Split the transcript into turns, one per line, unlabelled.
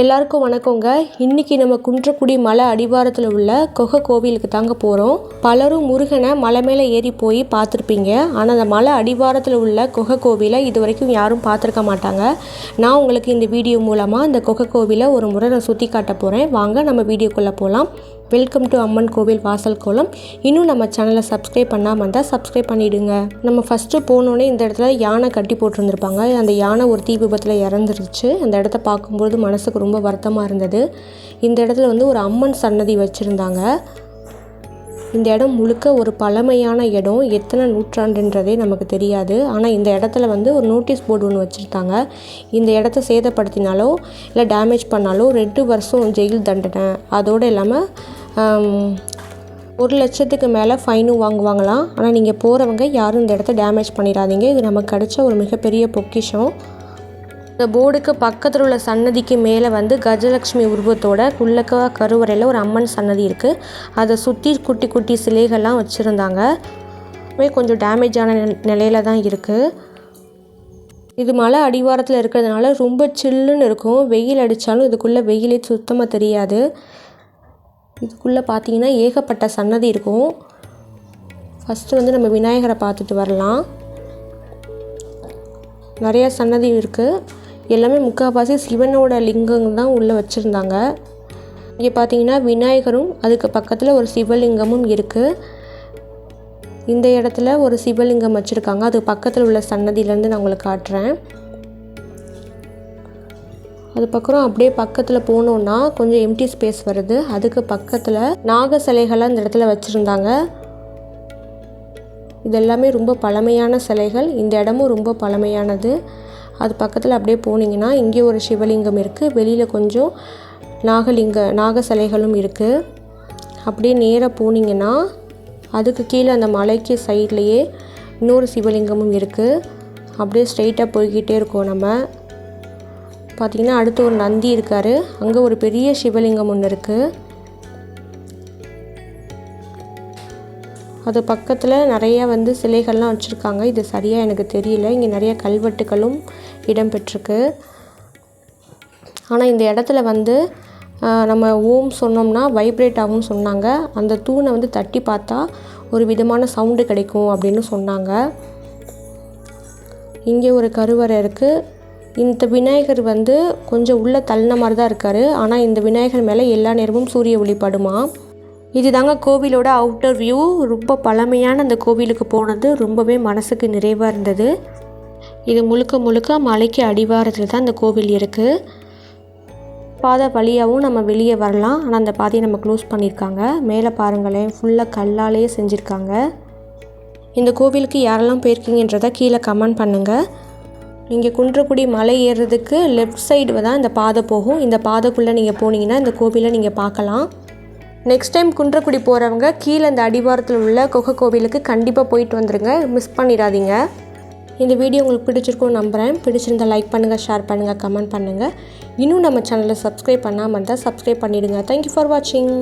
எல்லாருக்கும் வணக்கங்க. இன்னைக்கு நம்ம குன்றக்குடி மலை அடிவாரத்தில் உள்ள கொகை கோவிலுக்கு தாங்க போகிறோம் பலரும் முருகனை மலை மேலே ஏறி போய் பார்த்துருப்பீங்க. ஆனால் அந்த மலை அடிவாரத்தில் உள்ள கொகை கோவிலை இது வரைக்கும் யாரும் பார்த்துருக்க மாட்டாங்க. நான் உங்களுக்கு இந்த வீடியோ மூலமாக இந்த கொகை கோவிலை ஒரு முறை நான் சுற்றி காட்ட போகிறேன் வாங்க நம்ம வீடியோக்குள்ளே போகலாம் வெல்கம் டு அம்மன் கோவில் வாசல் கோலம். இன்னும் நம்ம சேனலை சப்ஸ்கிரைப் பண்ணாமல் இருந்தால் சப்ஸ்கிரைப் பண்ணிவிடுங்க நம்ம ஃபஸ்ட்டு போனோடனே இந்த இடத்துல யானை கட்டி போட்டிருந்துருப்பாங்க. அந்த யானை ஒரு தீ விபத்தில் இறந்துருச்சு. அந்த இடத்த பார்க்கும்போது மனசுக்கு ரொம்ப வருத்தமாக இருந்தது. இந்த இடத்துல வந்து ஒரு அம்மன் சன்னதி வச்சுருந்தாங்க. இந்த இடம் முழுக்க ஒரு பழமையான இடம். எத்தனை நூற்றாண்டுன்றதே நமக்கு தெரியாது. ஆனால் இந்த இடத்துல வந்து ஒரு நோட்டீஸ் போர்டு ஒன்று வச்சுருக்காங்க இந்த இடத்த சேதப்படுத்தினாலோ இல்லை டேமேஜ் பண்ணாலோ ரெண்டு வருஷம் ஜெயில் தண்டனை. அதோடு இல்லாமல் ஒரு லட்சத்துக்கு மேலே ஃபைனும் வாங்குவாங்களாம். ஆனால் நீங்கள் போகிறவங்க யாரும் இந்த இடத்த டேமேஜ் பண்ணிடாதீங்க. இது நமக்கு கிடைச்ச ஒரு மிகப்பெரிய பொக்கிஷம். இந்த போர்டுக்கு பக்கத்தில் உள்ள சன்னதிக்கு மேலே வந்து கஜலக்ஷ்மி உருவத்தோட குள்ளக்க கருவறையில் ஒரு அம்மன் சன்னதி இருக்குது அதை சுற்றி குட்டி குட்டி சிலைகள்லாம் வச்சுருந்தாங்க. கொஞ்சம் டேமேஜான நிலையில தான் இருக்குது இது மலை அடிவாரத்தில் இருக்கிறதுனால ரொம்ப சில்லுன்னு இருக்கும். வெயில் அடித்தாலும் இதுக்குள்ளே வெயிலே சுத்தமாக தெரியாது. இதுக்குள்ளே பார்த்தீங்கன்னா ஏகப்பட்ட சன்னதி இருக்கும். ஃபஸ்ட்டு வந்து நம்ம விநாயகரை பார்த்துட்டு வரலாம். நிறைய சன்னதி இருக்குது எல்லாமே முக்கால்வாசி சிவனோட லிங்கம் தான் உள்ளே வச்சுருந்தாங்க. இங்கே பார்த்தீங்கன்னா விநாயகரும் அதுக்கு பக்கத்தில் ஒரு சிவலிங்கமும் இருக்குது இந்த இடத்துல ஒரு சிவலிங்கம் வச்சுருக்காங்க. அது பக்கத்தில் உள்ள சன்னதியிலேருந்து நான் உங்களுக்கு காட்டுறேன். அது பக்கம் அப்படியே பக்கத்தில் போனோன்னா கொஞ்சம் எம்டி ஸ்பேஸ் வருது. அதுக்கு பக்கத்தில் நாக சிலைகள்லாம் இந்த இடத்துல வச்சுருந்தாங்க. இதெல்லாமே ரொம்ப பழமையான சிலைகள். இந்த இடமும் ரொம்ப பழமையானது. அது பக்கத்தில் அப்படியே போனீங்கன்னா இங்கே ஒரு சிவலிங்கம் இருக்குது வெளியில் கொஞ்சம் நாகலிங்க நாக சிலைகளும் இருக்குது அப்படியே நேராக போனீங்கன்னா அதுக்கு கீழே அந்த மலைக்கு சைட்லேயே இன்னொரு சிவலிங்கமும் இருக்குது அப்படியே ஸ்ட்ரைட்டாக போய்கிட்டே இருக்கோம் நம்ம. பார்த்திங்கன்னா அடுத்து ஒரு நந்தி இருக்கார். அங்கே ஒரு பெரிய சிவலிங்கம் ஒன்று இருக்குது அது பக்கத்தில் நிறைய வந்து சிலைகள்லாம் வச்சுருக்காங்க. இது சரியாக எனக்கு தெரியல. இங்கே நிறைய கல்வெட்டுகளும் இடம்பெற்றிருக்கு ஆனால் இந்த இடத்துல வந்து நம்ம ஓம் சொன்னோம்னா வைப்ரேட் ஆகும்னு சொன்னாங்க. அந்த தூணை வந்து தட்டி பார்த்தா ஒரு விதமான சவுண்டு கிடைக்கும் அப்படின்னு சொன்னாங்க. இங்கே ஒரு கருவறை இருக்குது இந்த விநாயகர் வந்து கொஞ்சம் உள்ளே தள்ளின மாதிரி தான் இருக்கார். ஆனால் இந்த விநாயகர் மேலே எல்லா நேரமும் சூரிய ஒளிப்படுமா? இது தாங்க கோவிலோட அவுட்டர் வியூ ரொம்ப பழமையான அந்த கோவிலுக்கு போனது ரொம்பவே மனசுக்கு நிறைவாக இருந்தது. இது முழுக்க முழுக்க மலைக்கு அடிவாரத்தில் தான் இந்த கோவில் இருக்குது பாதை வழியாகவும் நம்ம வெளியே வரலாம். ஆனால் அந்த பாதையை நம்ம க்ளோஸ் பண்ணியிருக்காங்க. மேலே பாருங்களேன் ஃபுல்லாக கல்லாலேயே செஞ்சுருக்காங்க. இந்த கோவிலுக்கு யாரெல்லாம் போயிருக்கீங்கன்றதை கீழே கமெண்ட் பண்ணுங்கள் நீங்கள் குன்றக்குடி மலை ஏறுறதுக்கு லெஃப்ட் சைடு தான் இந்த பாதை போகும். இந்த பாதைக்குள்ளே நீங்கள் போனீங்கன்னா இந்த கோவிலை நீங்கள் பார்க்கலாம். நெக்ஸ்ட் டைம் குன்றக்குடி போகிறவங்க கீழே இந்த அடிவாரத்தில் உள்ள குகை கோவிலுக்கு கண்டிப்பாக போயிட்டு வந்துடுங்க மிஸ் பண்ணிடாதீங்க. இந்த வீடியோ உங்களுக்கு பிடிச்சிருக்கும் நம்புகிறேன் பிடிச்சிருந்தா லைக் பண்ணுங்கள் ஷேர் பண்ணுங்கள் கமெண்ட் பண்ணுங்கள் இன்னும் நம்ம சேனலை சப்ஸ்கிரைப் பண்ணாமல் இருந்தால் சப்ஸ்கிரைப் பண்ணிவிடுங்க தேங்க்யூ ஃபார் வாட்சிங்